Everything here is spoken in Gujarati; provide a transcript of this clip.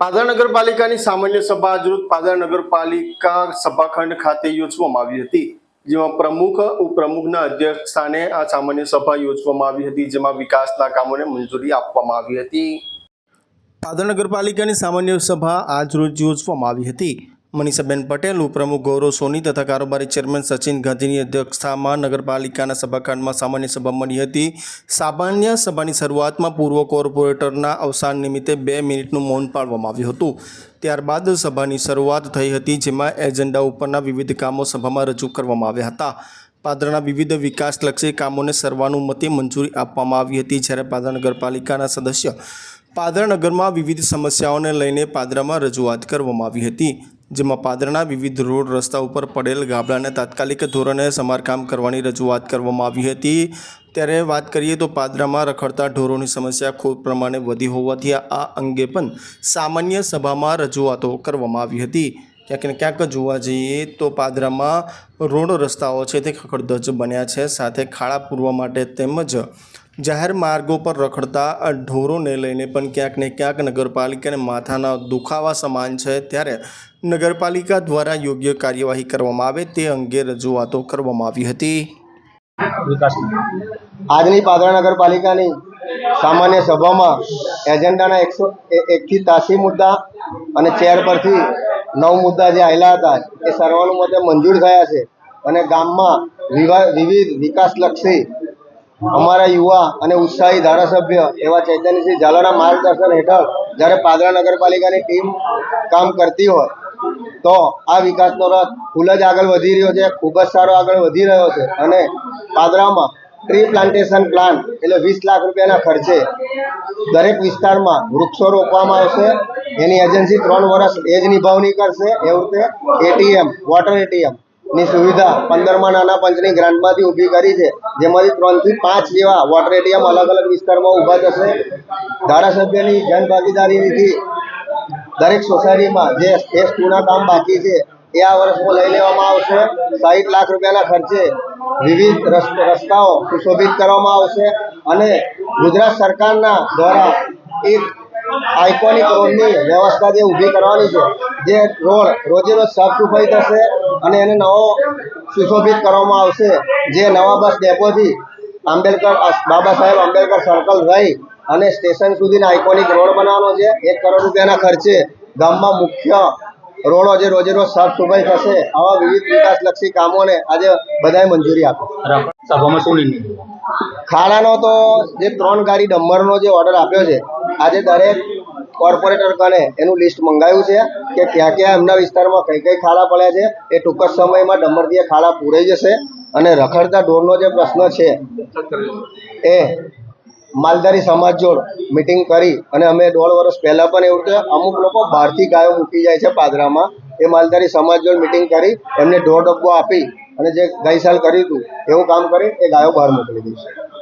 પાદરા નગરપાલિકાની સામાન્ય સભા આજરોજ પાદરા નગરપાલિકા સભાખંડ ખાતે યોજવામાં આવી હતી, જેમાં પ્રમુખ, ઉપપ્રમુખના અધ્યક્ષ સ્થાને આ સામાન્ય સભા યોજવામાં આવી હતી, જેમાં વિકાસના કામોને મંજૂરી આપવામાં આવી હતી. પાદરા નગરપાલિકાની સામાન્ય સભા આજરોજ યોજવામાં આવી હતી. મનીષાબેન પટેલ, ઉપપ્રમુખ ગૌરવ સોની તથા કારોબારી ચેરમેન સચિન ગાંધીની અધ્યક્ષતામાં નગરપાલિકાના સભાખંડમાં સામાન્ય સભા મળી હતી. સામાન્ય સભાની શરૂઆતમાં પૂર્વ કોર્પોરેટરના અવસાન નિમિત્તે બે મિનિટનું મૌન પાળવામાં આવ્યું હતું. ત્યારબાદ સભાની શરૂઆત થઈ હતી, જેમાં એજન્ડા ઉપરના વિવિધ કામો સભામાં રજૂ કરવામાં આવ્યા હતા. પાદરના વિવિધ વિકાસલક્ષી કામોને સર્વાનુમતે મંજૂરી આપવામાં આવી હતી, જ્યારે પાદરા નગરપાલિકાના સદસ્ય પાદરા નગરમાં વિવિધ સમસ્યાઓને લઈને પાદરામાં રજૂઆત કરવામાં આવી હતી. જેમાં પાદરાના વિવિધ રોડ રસ્તા ઉપર પડેલ ગાબડાને તાત્કાલિક ધોરણે સમારકામ કરવાની રજૂઆત કરવામાં આવી હતી. ત્યારે વાત કરીએ તો પાદરામાં રખડતા ઢોરોની સમસ્યા ખૂબ પ્રમાણે વધી હોવાથી આ અંગે પણ સામાન્ય સભામાં રજૂઆતો કરવામાં આવી હતી. ક્યાંક ને ક્યાંક જોવા જઈએ તો પાદરામાં રોડ રસ્તાઓ છે તે ખખડધજ બન્યા છે, સાથે ખાડા પૂરવા માટે તેમજ જાહેર માર્ગો પર રખડતા ઢોરોને લઈને પણ ક્યાંક ને ક્યાંક નગરપાલિકાને માથાના દુખાવા સમાન છે. ત્યારે નગરપાલિકા દ્વારા યોગ્ય કાર્યવાહી કરવામાં આવે તે અંગે રજૂઆતો કરવામાં આવી હતી. આજની પાદરા નગરપાલિકાની સામાન્ય સભામાં એજન્ડાના એકસો એકથી ત્યાસી મુદ્દા અને ચેર પરથી નવ મુદ્દા જે આવેલા હતા એ સર્વાનુમતે મંજૂર થયા છે. અને ગામમાં વિવા- વિવિધ વિકાસલક્ષી અમારા યુવા અને ઉત્સાહી ધારાસભ્ય એવા ચૈતન્યસિંહ ઝાલાના માર્ગદર્શન હેઠળ જ્યારે પાદરા નગરપાલિકાની ટીમ કામ કરતી હોય, તો આ વિકાસનો રથ ફૂલ જ આગળ વધી રહ્યો છે, ખૂબ જ સારો આગળ વધી રહ્યો છે અને પાદરામાં ટ્રી પ્લાન્ટેશન પ્લાન એટલે વીસ લાખ રૂપિયાના ખર્ચે દરેક વિસ્તારમાં વૃક્ષો રોપવામાં આવશે. એની એજન્સી ત્રણ વર્ષ એ જ નિભાવણી કરશે. એવું રીતે એટીએમ, વોટર એટીએમ ની સુવિધા પંદરમાં નાના પંચની ગ્રાન્ટમાંથી ઊભી કરી છે, જેમાંથી ત્રણથી પાંચ જેવા વોટર એટીએમ અલગ અલગ વિસ્તારમાં ઊભા થશે. ધારાસભ્યની જનભાગીદારીથી દરેક સોસાયટીમાં જે ફેસ ટુના કામ બાકી છે, એ આ વર્ષમાં લઈ લેવામાં આવશે. સાઠ લાખ રૂપિયાના ખર્ચે વિવિધ રસ- રસ્તાઓ સુશોભિત કરવામાં આવશે અને ગુજરાત સરકારના દ્વારા એક આઇકોનિક રોડની વ્યવસ્થા જે ઊભી કરવાની છે, જે રોડ રોજે રોજ સાફ સફાઈ થશે અને એને નવો સુશોભિત કરવામાં આવશે. જે નવા બસ ડેપોથી આંબેડકર બાબા સાહેબ આંબેડકર સર્કલ રહી અને સ્ટેશન સુધીના આઇકોનિક રોડ બનાવવાનો છે. એક કરોડ રૂપિયાના ખર્ચે ગામમાં મુખ્ય રોડો જે રોજે રોજ સાફ સફાઈ થશે આવા વિવિધ વિકાસલક્ષી કામોને આજે બધાએ મંજૂરી આપી. સભામાં શું ખાડાનો તો જે ત્રણ ગાડી ડમ્બરનો જે ઓર્ડર આપ્યો છે આજે દરેક કોર્પોરેટર કને એનું લિસ્ટ મંગાવ્યું છે કે ક્યાં ક્યાં એમના વિસ્તારમાં કઈ કઈ ખાડા પડ્યા છે, એ ટૂંક જ સમયમાં ડમ્બરથી ખાડા પૂરાઈ જશે અને રખડતા ઢોરનો જે પ્રશ્ન છે, એ માલધારી સમાજ જોડ મિટિંગ કરી અને અમે દોઢ વર્ષ પહેલાં પણ એવું કે અમુક લોકો બહારથી ગાયો મૂકી જાય છે પાદરામાં, એ માલધારી સમાજ જોડ મિટિંગ કરી, એમને ઢોર ડબ્બો આપી અને જે ગઈ સાલ કર્યું હતું, એવું કામ કરી, એ ગાયો બહાર મોકલી દઈશું